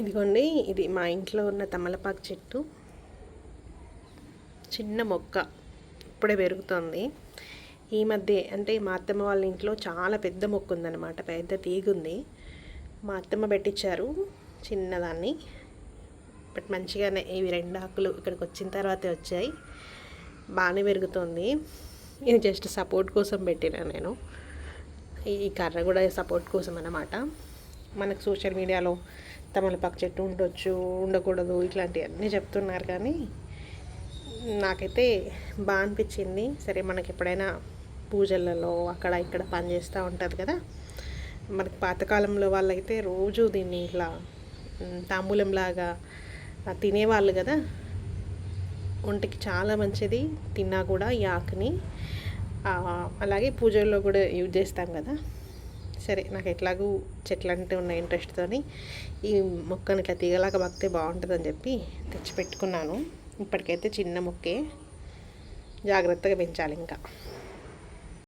ఇదిగోండి ఇది మా ఇంట్లో ఉన్న తమలపాకు చెట్టు. చిన్న మొక్క ఇప్పుడే పెరుగుతోంది. ఈ మధ్య అంటే మా అత్తమ్మ వాళ్ళ ఇంట్లో చాలా పెద్ద మొక్క ఉందన్నమాట పెద్ద తీగుంది మా అత్తమ్మ పెట్టించారు చిన్నదాన్ని బట్ మంచిగానే ఇవి రెండు ఆకులు ఇక్కడికి వచ్చిన తర్వాతే వచ్చాయి. బాగానే పెరుగుతుంది. ఇది జస్ట్ సపోర్ట్ కోసం పెట్టినా నేను. ఈ కర్ర కూడా సపోర్ట్ కోసం అన్నమాట. మనకు సోషల్ మీడియాలో తమలపాకు చెట్టు ఉండొచ్చు ఉండకూడదు ఇట్లాంటివన్నీ చెప్తున్నారు కానీ నాకైతే బాగా అనిపించింది. సరే మనకి ఎప్పుడైనా పూజలలో అక్కడ ఇక్కడ పని చేస్తూ ఉంటుంది కదా. మనకి పాతకాలంలో వాళ్ళైతే రోజు దీన్ని ఇట్లా తాంబూలంలాగా తినేవాళ్ళు కదా. ఒంటికి చాలా మంచిది తిన్నా కూడా ఈ ఆకుని. అలాగే పూజల్లో కూడా యూజ్ చేస్తాం కదా. సరే నాకు ఎట్లాగూ చెట్లు అంటే ఉన్న ఇంట్రెస్ట్తోని ఈ మొక్కని ఇట్లా తీగలాగా బాగితే బాగుంటుందని చెప్పి తెచ్చి పెట్టుకున్నాను ఇప్పటికైతే చిన్న మొక్కే జాగ్రత్తగా పెంచాలి ఇంకా